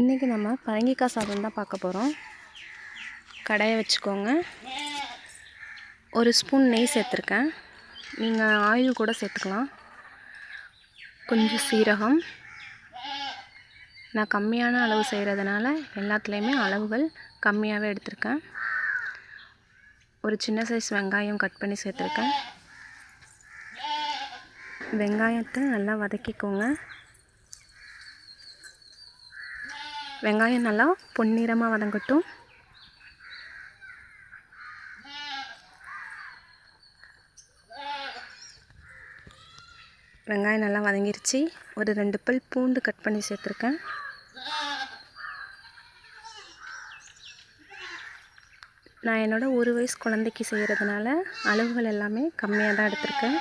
இன்றைக்கி நம்ம பரங்கிக்காய் சாதம் தான் பார்க்க போகிறோம் கடையை வச்சுக்கோங்க. ஒரு ஸ்பூன் நெய் சேர்த்துருக்கேன். நீங்கள் ஆயில் கூட சேர்த்துக்கலாம். கொஞ்சம் சீரகம். நான் கம்மியான அளவு செய்கிறதுனால எல்லாத்துலேயுமே அளவுகள் கம்மியாகவே எடுத்திருக்கேன். ஒரு சின்ன சைஸ் வெங்காயம் கட் பண்ணி சேர்த்துருக்கேன். வெங்காயத்தை நல்லா வதக்கிக்கோங்க. வெங்காயம் நல்லா பொன்னிறமாக வதங்கட்டும். வெங்காயம் நல்லா வதங்கிருச்சு. ஒரு ரெண்டு பல் பூண்டு கட் பண்ணி சேர்த்துருக்கேன். நான் என்னோடய ஒரு வயசு குழந்தைக்கு செய்கிறதுனால அளவுகள் எல்லாமே கம்மியாக தான் எடுத்திருக்கேன்.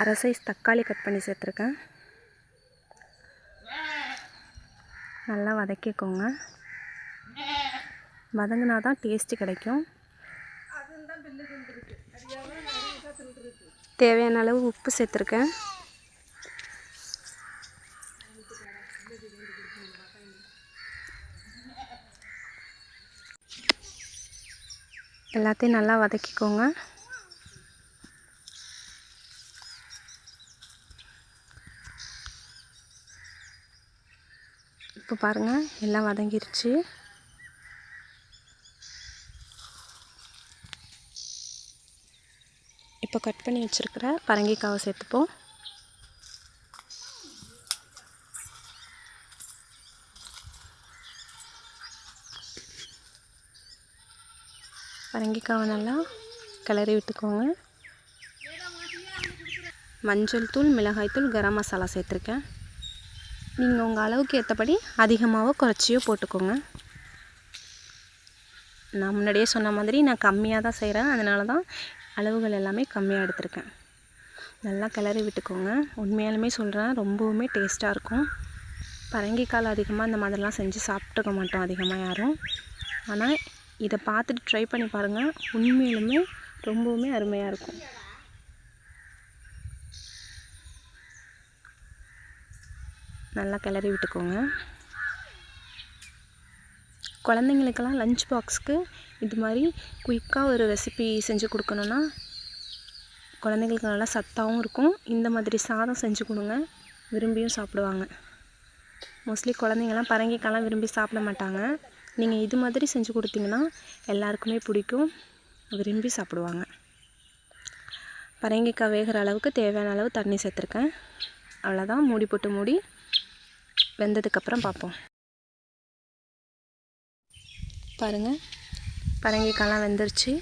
அரை சைஸ் தக்காளி கட் பண்ணி சேர்த்துருக்கேன். நல்லா வதக்கிக்கோங்க. வதங்கினா தான் டேஸ்ட்டு கிடைக்கும். தேவையான அளவு உப்பு சேர்த்துருக்கேன். எல்லாத்தையும் நல்லா வதக்கிக்கோங்க. இப்போ பாருங்கள் எல்லாம் வதங்கிருச்சு. இப்போ கட் பண்ணி வச்சுருக்கிற பரங்கிக்காவை சேர்த்துப்போம். பரங்கிக்காவை நல்லா கிளறி விட்டுக்கோங்க. மஞ்சள் தூள் மிளகாய் தூள் கரம் மசாலா சேர்த்துருக்கேன். நீங்கள் உங்கள் அளவுக்கு ஏற்றபடி அதிகமாகவோ குறைச்சியோ போட்டுக்கோங்க. நான் முன்னாடியே சொன்ன மாதிரி நான் கம்மியாக தான் செய்கிறேன் அதனால தான் அளவுகள் எல்லாமே கம்மியாக எடுத்திருக்கேன். நல்லா கிளறி விட்டுக்கோங்க. உண்மையாலுமே சொல்கிறேன் ரொம்பவுமே டேஸ்ட்டாக இருக்கும். பரங்கிக்கால் அதிகமாக இந்த மாதிரிலாம் செஞ்சு சாப்பிட்டுக்க மாட்டோம் அதிகமாக யாரும். ஆனால் இதை பார்த்துட்டு ட்ரை பண்ணி பாருங்கள் உண்மையிலுமே ரொம்பவுமே அருமையாக இருக்கும். நல்லா கிளறி விட்டுக்கோங்க. குழந்தைங்களுக்கெல்லாம் லஞ்ச் பாக்ஸுக்கு இது மாதிரி குயிக்காக ஒரு ரெசிபி செஞ்சு கொடுக்கணுன்னா குழந்தைங்களுக்கு நல்லா சத்தாகவும் இருக்கும். இந்த மாதிரி சாதம் செஞ்சு கொடுங்க. விரும்பியும் சாப்பிடுவாங்க. மோஸ்ட்லி குழந்தைங்கள்லாம் பரங்கிக்காய்லாம் விரும்பி சாப்பிட மாட்டாங்க. நீங்கள் இது மாதிரி செஞ்சு கொடுத்தீங்கன்னா எல்லாருக்குமே பிடிக்கும். விரும்பி சாப்பிடுவாங்க. பரங்கிக்காய் வேகிற அளவுக்கு தேவையான அளவு தண்ணி சேர்த்துருக்கேன். அவ்வளோதான் மூடி போட்டு மூடி வெந்ததுக்கப்புறம் பார்ப்போம். பாருங்கள் பரங்கிக்காய்லாம் வெந்துருச்சு.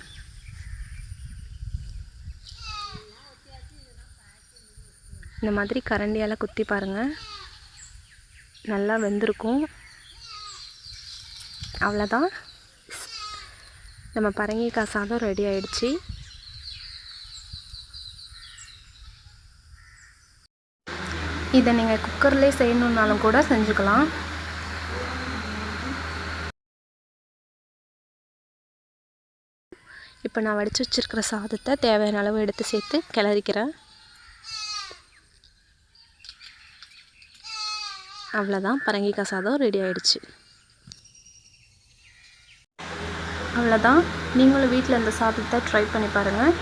இந்த மாதிரி கரண்டியால் குத்தி பாருங்கள் நல்லா வெந்திருக்கும். அவ்வளோதான் நம்ம பரங்கிக்காய் சாதம் ரெடி ஆயிடுச்சு. இதை நீங்கள் குக்கர்லேயே செய்யணுன்னாலும் கூட செஞ்சுக்கலாம். இப்போ நான் வடித்து வச்சுருக்கிற சாதத்தை தேவையான அளவு எடுத்து சேர்த்து கிளறிக்கிறேன். அவ்வளோதான். பரங்கிக்காய் சாதம் ரெடி ஆகிடுச்சு அவ்வளோதான். நீங்களும் வீட்டில் இந்த சாதத்தை ட்ரை பண்ணி பாருங்கள்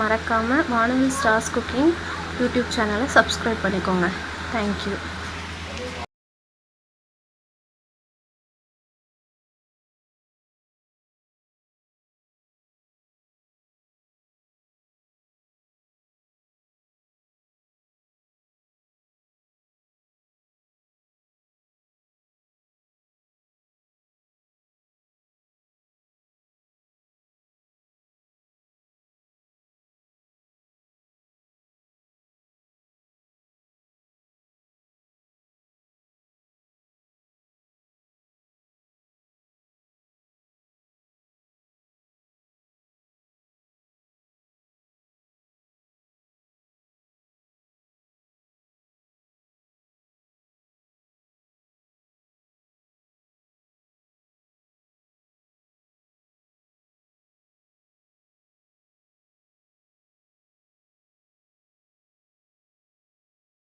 மறக்காமல் வானவில் ஸ்டார்ஸ் குக்கிங் யூடியூப் சேனலை சப்ஸ்கிரைப் பண்ணிக்கோங்க. Thank you.